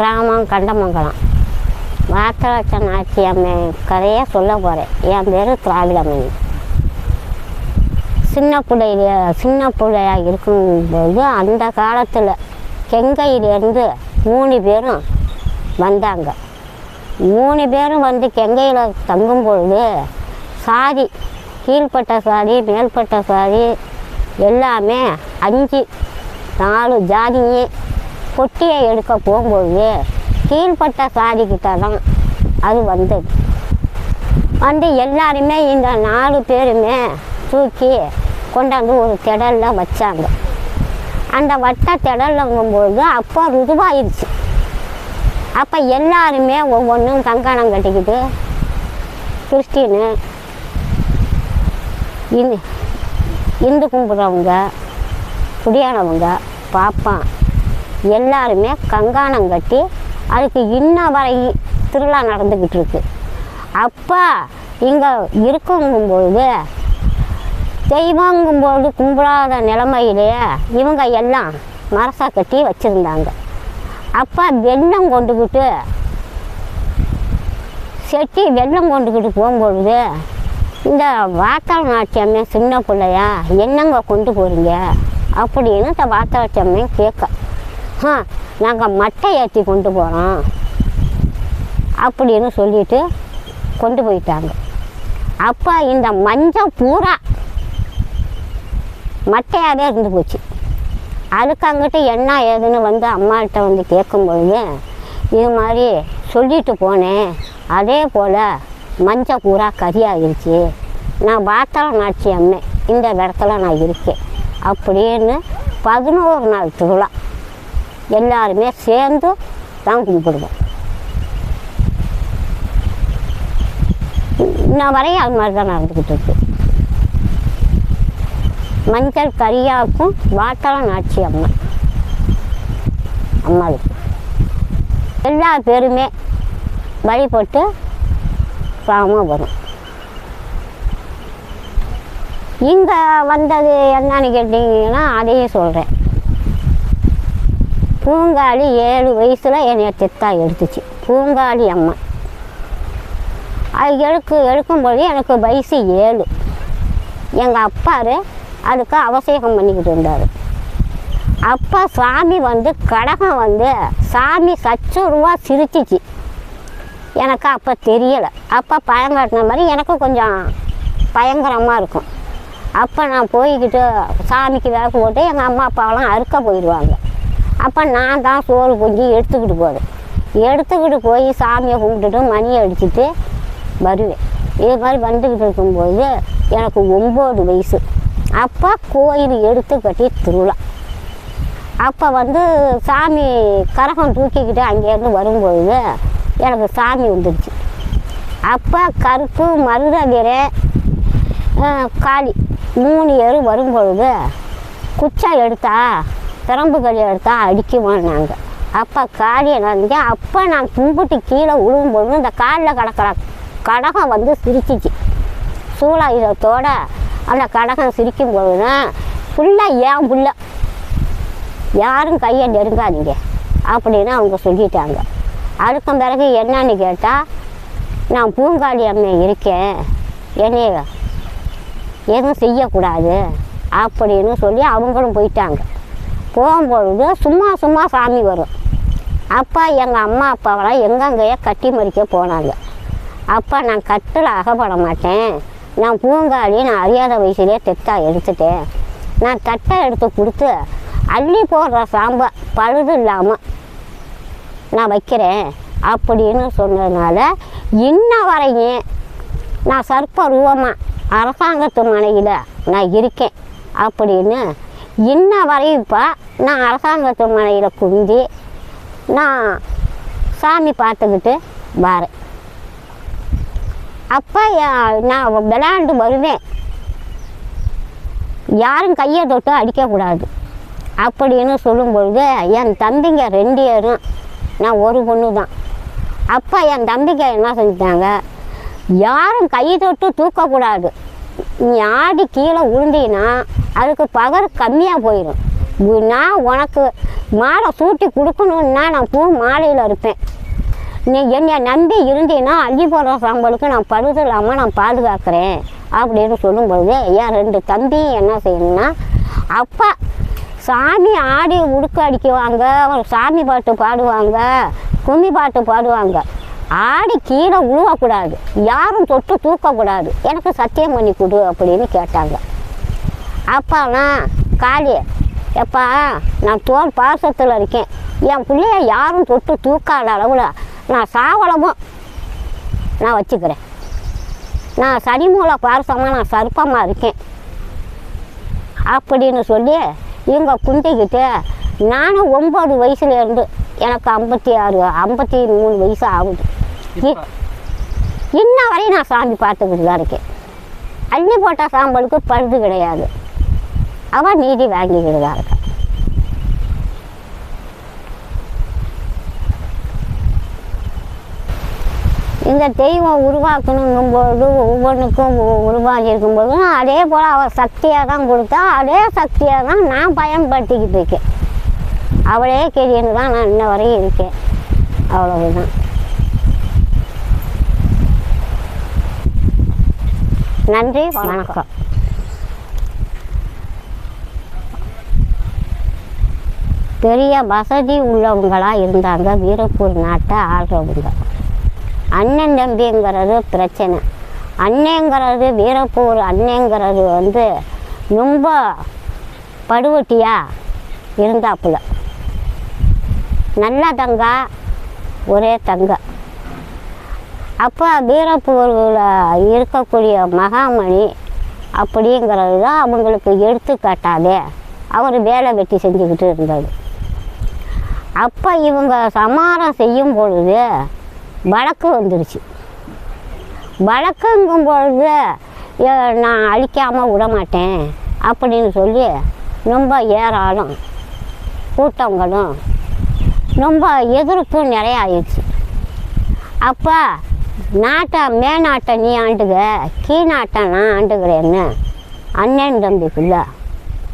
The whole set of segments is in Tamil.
கிராமம் கண்டமங்கலம். வாத்தராட்ச அம்மன் கதையை சொல்ல போகிறேன் என் பேர் திராவிடமணி. சின்ன பிள்ளையில சின்ன பிள்ளையாக இருக்கும்போது அந்த காலத்தில் கெங்கையிலேருந்து மூணு பேரும் வந்தாங்க. மூணு பேரும் வந்து கெங்கையில் தங்கும் பொழுது சாதி கீழ்ப்பட்ட சாதி மேல்பட்ட சாதி எல்லாமே அஞ்சு நாலு ஜாதியே பொட்டியை எடுக்க போகும்போது கீழ்ப்பட்ட சாதிக்கிட்ட தான் அது வந்தது. வந்து எல்லாருமே இந்த நாலு பேருமே தூக்கி கொண்டாந்து ஒரு திடலில் வச்சாங்க. அந்த வட்ட திடலுங்கும்போது அப்போ ருதுவாயிருச்சு. அப்போ எல்லாருமே ஒவ்வொன்றும் கங்கணம் கட்டிக்கிட்டு கிறிஸ்டினு இந்து இந்து கும்பிட்றவங்க குடியானவங்க பாப்பான் எல்லாருமே கங்காணம் கட்டி அதுக்கு இன்ன வரை திருவிழா நடந்துக்கிட்டு இருக்கு. அப்போ இங்கே இருக்குங்கும்போது தெய்வங்கும்போது கும்பிடாத நிலைமையிலேயே இவங்க எல்லாம் மரசா கட்டி வச்சுருந்தாங்க. அப்போ வெள்ளம் கொண்டுக்கிட்டு செட்டி வெள்ளம் கொண்டுக்கிட்டு போகும்பொழுது இந்த வாத்தாள் நாட்டியம்மே சின்ன பிள்ளையா என்னங்க கொண்டு போகிறீங்க அப்படின்னு இந்த வாத்தாட்சியம்மே கேட்க நாங்கள் மட்டை ஏற்றி கொண்டு போகிறோம் அப்படின்னு சொல்லிட்டு கொண்டு போயிட்டாங்க. அப்போ இந்த மஞ்சள் பூரா மட்டையாகவே இருந்து போச்சு. அதுக்கு அங்கிட்டு என்ன ஏதுன்னு வந்து அம்மாள்கிட்ட வந்து கேட்கும்பொழுது இது மாதிரி சொல்லிட்டு போனேன். அதே போல் மஞ்சள் பூரா கறியாகிருச்சு நான் பாத்தாள நாட்சி அம்மை இந்த இடத்துல நான் இருக்கேன். அப்படின்னு பதினோரு நாள் திருவிழா. எல்லாருமே சேர்ந்து தான் கும்பிடுவோம். இன்ன வரையும் அது மாதிரி தான் நடந்துக்கிட்டு இருக்கு. மஞ்சள் கரியாக்கும் வாட்டள நாச்சி அம்மா. அம்மாவுக்கு எல்லா பேருமே வழிபட்டு கிராமம் வரும். இங்கே வந்தது என்னன்னு கேட்டிங்கன்னா அதையும் சொல்கிறேன் பூங்காளி ஏழு வயசில் என்னை தெத்தா எடுத்துச்சு. பூங்காளி அம்மா. அது எடுக்கு எடுக்கும்போது எனக்கு வயசு ஏழு. எங்கள் அப்பாரு அதுக்கு அவசேகம் பண்ணிக்கிட்டு இருந்தார். அப்பா சாமி வந்து கடகம் வந்து சாமி சச்சுருவாக சிரிச்சிச்சு. எனக்கு அப்போ தெரியலை. அப்போ பயங்காட்டின மாதிரி எனக்கு கொஞ்சம் பயங்கரமாக இருக்கும். அப்போ நான் போய்கிட்டு சாமிக்கு விளக்கு போட்டு எங்கள் அம்மா அப்பாவெல்லாம் அறுக்க போயிடுவாங்க. அப்போ நான் தான் சோறு பொங்கி எடுத்துக்கிட்டு போகிறேன் எடுத்துக்கிட்டு போய் சாமியை கும்பிட்டுட்டு மணி அடிச்சுட்டு வருவேன். இது மாதிரி வந்துக்கிட்டு இருக்கும்போது எனக்கு ஒம்பது வயசு. அப்போ கோயில் எடுத்து கட்டி திருவிழா. அப்போ வந்து சாமி கரகம் தூக்கிக்கிட்டு அங்கேருந்து வரும்பொழுது எனக்கு சாமி வந்துடுச்சு அப்போ கருப்பு மருத காளி மூணு ஏறு வரும்பொழுது குச்சா எடுத்தா பிரம்பு களி எடுத்தா அடிக்குவான்னாங்க அப்போ காளியை நினைஞ்சு அப்போ நான் கும்பிட்டு கீழே விழுகும்பொழுது இந்த காலில் கிடக்கிற கடகம் வந்து சிரிச்சிச்சு. சூளாயுதத்தோட அந்த கடகம் சிரிக்கும் பொழுதுனா ஃபுல்லாக ஏன் புள்ள? யாரும் கையை நெருங்காதீங்க. அப்படின்னு அவங்க சொல்லிட்டாங்க. அதுக்கு பிறகு என்னன்னு கேட்டால் நான் பூங்காளி அம்மை இருக்கேன். என்னைய எதுவும் செய்யக்கூடாது. அப்படின்னு சொல்லி அவங்களும் போயிட்டாங்க. போகும்பொழுது சும்மா சும்மா சாமி வரும். அப்பா எங்கள் அம்மா அப்பாவெல்லாம் எங்கெங்கேயோ கட்டி மறிக்க போனாங்க. அப்பா நான் கட்டில் அகப்பட மாட்டேன். நான் பூங்காளி நான் அறியாத வயசுலேயே தெத்தா எடுத்துட்டேன். நான் தட்டை எடுத்து கொடுத்து அள்ளி போடுற சாம்பை பழுது இல்லாமல் நான் வைக்கிறேன் அப்படின்னு சொன்னதுனால இன்ன வரையும் நான் சர்ப்ப ரூபமாக அரசாங்கத்து மனையில் நான் இருக்கேன் அப்படின்னு இன்ன வரையும் இப்போ நான் அரசாங்கத்து மனையில் குந்தி நான் சாமி பார்த்துக்கிட்டு வரேன் அப்போ நான் விளையாண்டு வருவேன். யாரும் கையை தொட்டு அடிக்கக்கூடாது. அப்படின்னு சொல்லும்பொழுது என் தம்பிங்க ரெண்டு பேரும் நான் ஒரு பொண்ணு தான் அப்போ என் தம்பிங்க என்ன செஞ்சிட்டாங்க? யாரும் கை தொட்டு தூக்கக்கூடாது. நீ ஆடி கீழே விழுந்தீங்கன்னா அதுக்கு பகர் கம்மியாக போயிடும் நான் உனக்கு மாலை சூட்டி கொடுக்கணுன்னா நான் பூ மாலையில் இருப்பேன். நீ என்னை நம்பி இருந்தீன்னா அள்ளி போடுற சாம்பலுக்கு நான் பழுது இல்லாமல் நான் பாதுகாக்கிறேன் அப்படின்னு சொல்லும்பொழுது என் ரெண்டு தம்பியும் என்ன செய்யணும்னா அப்பா சாமி ஆடி உடுக்க அடிக்குவாங்க சாமி பாட்டு பாடுவாங்க கும்மி பாட்டு பாடுவாங்க. ஆடி கீழே உழுவக்கூடாது. யாரும் தொட்டு தூக்கக்கூடாது. எனக்கு சத்தியம் பண்ணி கொடு அப்படின்னு கேட்டாங்க. அப்பாலாம் காளி எப்பா நான் தோல் பாசத்தில் இருக்கேன். என் பிள்ளைய யாரும் தொட்டு தூக்காத அளவில் நான் சாவளமும் நான் வச்சுக்கிறேன். நான் சனி மூல பாரசமாக நான் சர்ப்பமாக இருக்கேன். அப்படின்னு சொல்லி இவங்க குந்திக்கிட்டு நானும் ஒம்பது வயசுலேருந்து எனக்கு ஐம்பத்தி ஆறு ஐம்பத்தி மூணு வயசு ஆகுது. இன்ன வரையும் நான் சாமி பார்த்துக்கிட்டு தான் இருக்கேன். அள்ளி போட்ட சாம்பலுக்கு பழுது கிடையாது. அவன் நீதி வாங்கிக்கிட்டு தான் இருக்கா இந்த தெய்வம் உருவாக்கணுங்கும்போது ஒவ்வொன்றுக்கும் உ- உருவாகி இருக்கும்போது அதே போல் அவள் சக்தியாக தான் கொடுத்தா அதே சக்தியாக தான் நான் பயன்படுத்திக்கிட்டு இருக்கேன். அவளே கெரியன்னு தான் நான் இன்ன வரையும் இருக்கேன். அவ்வளவுதான். நன்றி வணக்கம். பெரிய வசதி உள்ளவங்களாக இருந்தாங்க வீரப்பூர் நாட்டை ஆள்றவங்க. அண்ணன் தம்பிங்கிறது பிரச்சனை. அண்ணங்கிறது வீரப்பூர் அண்ணங்கிறது வந்து ரொம்ப படுவட்டியாக இருந்தாப்புல. நல்ல தங்கா ஒரே தங்க. அப்போ வீரப்பூரில் இருக்கக்கூடிய மகாமணி அப்படிங்கிறது தான் அவங்களுக்கு எடுத்துக்காட்டாதே அவர் வேலை வெட்டி செஞ்சுக்கிட்டு இருந்தார். அப்போ இவங்க சமாரம் செய்யும் பொழுது வழக்கு வந்துருச்சு. வழக்குங்கும் பொழுது "ஏ, நான் அழிக்காமல் விட மாட்டேன் அப்படின்னு சொல்லி ரொம்ப ஏராளம் கூட்டங்களும் ரொம்ப எதிர்ப்பும் நிறைய ஆயிடுச்சு. அப்போ நாட்டை மேநாட்டை நீ ஆண்டுக கீழ்நாட்டை நான் ஆண்டுகிறேன்னு அண்ணன் தம்பிக்குள்ள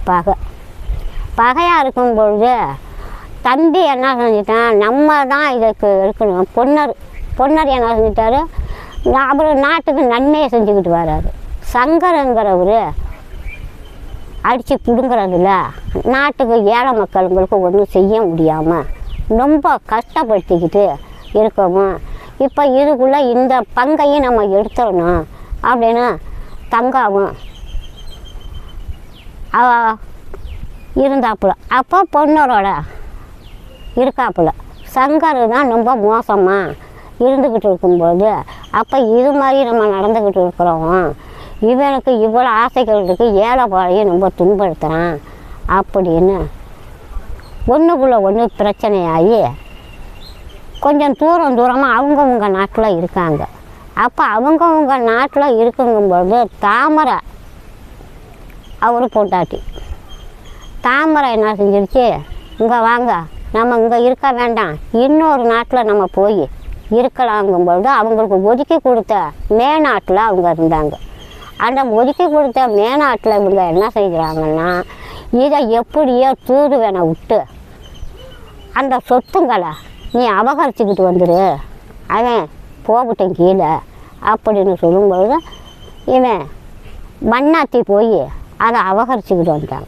பகை. பகையாக இருக்கும் பொழுது தம்பி என்ன செஞ்சிட்டான்? நம்ம தான் இதுக்கு இருக்கணும் பொன்னர் பொன்னர் என்ன செஞ்சிட்டாரு? அப்புறம் நாட்டுக்கு நன்மையை செஞ்சுக்கிட்டு வராரு. சங்கரங்கிறவர் அடித்து பிடுங்குறதுல நாட்டுக்கு ஏழை மக்களுங்களுக்கு ஒன்றும் செய்ய முடியாமல் ரொம்ப கஷ்டப்படுத்திக்கிட்டு இருக்கவும் இப்போ இதுக்குள்ளே இந்த பங்கையும் நம்ம எடுத்துடணும். அப்படின்னு தங்காவும் அவ இருந்தாப்புல. அப்போ பொண்ணரோட இருக்காப்புல. சங்கர் தான் ரொம்ப மோசமாக இருந்துக்கிட்டு இருக்கும்போது அப்போ இது மாதிரி நம்ம நடந்துக்கிட்டு இருக்கிறோம். இவனுக்கு இவ்வளோ ஆசைகள் இருக்குது ஏழை பாழையும் ரொம்ப துன்படுத்துகிறான் அப்படின்னு ஒன்றுக்குள்ளே ஒன்று பிரச்சனையாகி கொஞ்சம் தூரம் தூரமாக அவங்கவுங்க நாட்டில் இருக்காங்க. அப்போ அவங்கவுங்க நாட்டில் இருக்குங்கும்பொழுது தாமரை அவர் பொண்டாட்டி தாமரை என்ன செஞ்சிருச்சு? இங்கே வாங்க நம்ம இங்கே இருக்க வேண்டாம். இன்னொரு நாட்டில் நம்ம போய் இருக்கலாங்கும்பொழுது அவங்களுக்கு ஒதுக்கி கொடுத்த மேநாட்டில் அவங்க இருந்தாங்க. அந்த ஒதுக்கி கொடுத்த மேநாட்டில் இவங்க என்ன செய்கிறாங்கன்னா இதை எப்படியோ தூதுவனை விட்டு அந்த சொத்துங்களை நீ அபகரிச்சுக்கிட்டு வந்துடு அவன் போகட்டும் கீழே அப்படின்னு சொல்லும்பொழுது இவன் மண்ணாத்தி போய் அதை அபகரிச்சுக்கிட்டு வந்தான்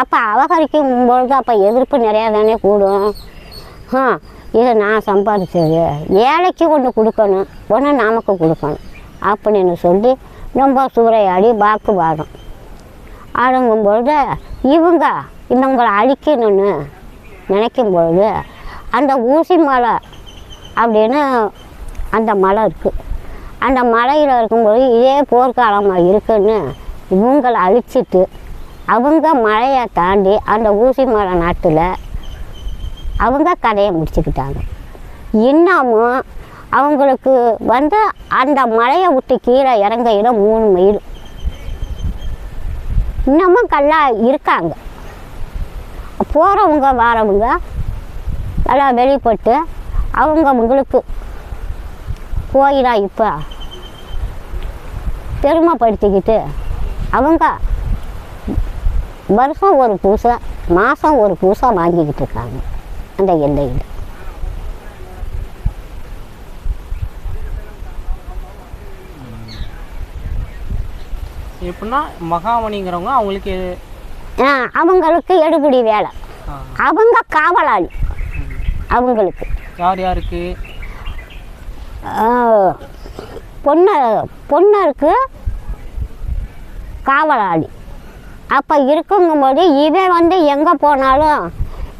அப்போ அபகரிக்கும் பொழுது அப்போ எதிர்ப்பு நிறையா தானே கூடும். ஆ இதை நான் சம்பாதிச்சது. ஏழைக்கு ஒன்று கொடுக்கணும் ஒன்று நமக்கு கொடுக்கணும் அப்படின்னு சொல்லி ரொம்ப சூறையாடி வாக்குவாதம் ஆடுங்கும்பொழுது இவங்க இவங்களை அழிக்கணும்னு நினைக்கும் பொழுது அந்த ஊசி மலை அப்படின்னு அந்த மலை இருக்குது அந்த மலையில் இருக்கும்போது இதே போர்க்காலமாக இருக்குன்னு இவங்களை அழிச்சிட்டு அவங்க மலையை தாண்டி அந்த ஊசி மலை நாட்டில் அவங்க கதையை முடிச்சுக்கிட்டாங்க. இன்னமும் அவங்களுக்கு வந்து அந்த மலையை விட்டு கீழே இறங்கையில் மூணு மைல் இன்னமும் கல்லாக இருக்காங்க. போகிறவங்க வரவங்க எல்லாம் வெளிப்பட்டு அவங்கவுங்களுக்கு கோயிலாக இப்போ. பெருமைப்படுத்திக்கிட்டு அவங்க வருஷம் ஒரு பூசை மாதம் ஒரு பூசா வாங்கிக்கிட்டு இருக்காங்க அந்த எல்லையில். எப்படின்னா மகாமணிங்கிறவங்க அவங்களுக்கு அவங்களுக்கு எடுபிடி வேலை. அவங்க காவலாளி. அவங்களுக்கு. யார் யாருக்கு? பொண்ணு பொண்ணருக்கு காவலாளி. அப்போ இருக்குங்கும்போது இவன் வந்து எங்கே போனாலும்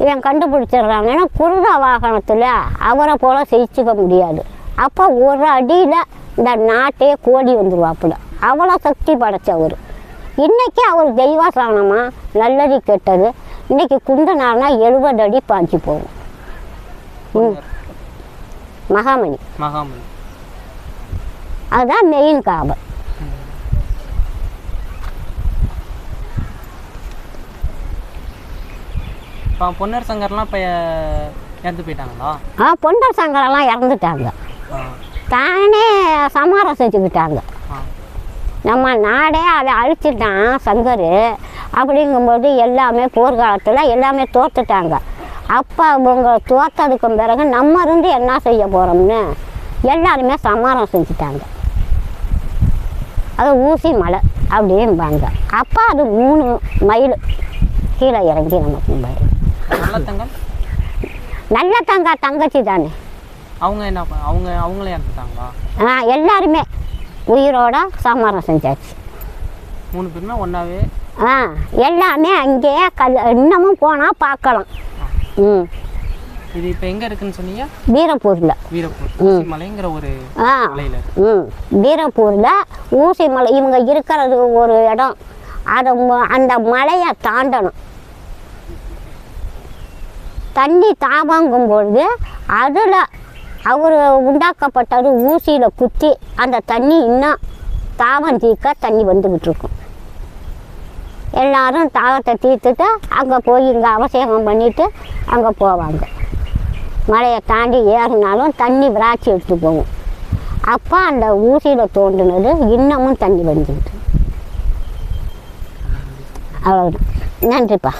இவன் கண்டுபிடிச்சிடுறான். ஏன்னா குருத வாகனத்தில் அவரை போல் ஜெயிச்சுக்க முடியாது. அப்போ ஒரு அடியில் இந்த நாட்டே கோடி வந்துருவாப்புல. அவ்வளோ சக்தி படைச்சவர் இன்னைக்கு அவர் தெய்வாசானமா நல்லது கெட்டது. இன்னைக்கு குண்டனார்னா எழுபது அடி பாஞ்சு போகும். மகாமணி. மகாமணி. அதுதான் மெயின் காவல் இப்போ பொன்னர் சங்கர்லாம் இப்போ இறந்து போயிட்டாங்களா? ஆ பொண்டர் சங்கரெல்லாம் இறந்துட்டாங்க. தானே சமாரம் செஞ்சுக்கிட்டாங்க நம்ம நாடே அதை அழிச்சிட்டான் சங்கர். அப்படிங்கும்போது எல்லாமே போர்க்காலத்தில் எல்லாமே தோத்துட்டாங்க. அப்போ அவங்க தோத்ததுக்கு பிறகு நம்ம இருந்து என்ன செய்ய போகிறோம்னு எல்லாருமே சமாரம் செஞ்சுட்டாங்க. அது ஊசி மலை அப்படிம்பாங்க. அப்போ அது மூணு மைல் கீழே இறங்கி நம்ம கும்பிடு நல்ல தங்க தங்கச்சி தானே. அவங்க என்ன அவங்க அவங்களே இறந்துட்டாங்களா? ஆ எல்லாருமே உயிரோட சமாரம் செஞ்சாச்சு. மூணு பேருமே ஒன்றாவே ஆ எல்லாமே அங்கேயே கல் இன்னமும் போனால் பார்க்கலாம். ம். இது இப்போ எங்கே இருக்குன்னு சொன்னீங்க? பீரப்பூரில் வீரப்பூர் மலைங்கிற ஒரு ம். பீரப்பூரில் ஊசி மலை இவங்க இருக்கிறது ஒரு இடம். அதை அந்த மலையை தாண்டணும். தண்ணி தாவாங்கும் பொழுது அதில் அவர் உண்டாக்கப்பட்டது ஊசியில் குத்தி அந்த தண்ணி இன்னும் தாவம் தீர்க்க தண்ணி வந்துக்கிட்டு இருக்கும். எல்லாரும் தாகத்தை தீர்த்துட்டு அங்கே போய் இங்கே அபிஷேகம் பண்ணிவிட்டு அங்கே போவாங்க. மலையை தாண்டி ஏறினாலும் தண்ணி விராட்சி எடுத்து போகும். அப்போ அந்த ஊசியில் தோண்டினது இன்னமும் தண்ணி வந்துட்டு அவ்வளோதான் நன்றிப்பா.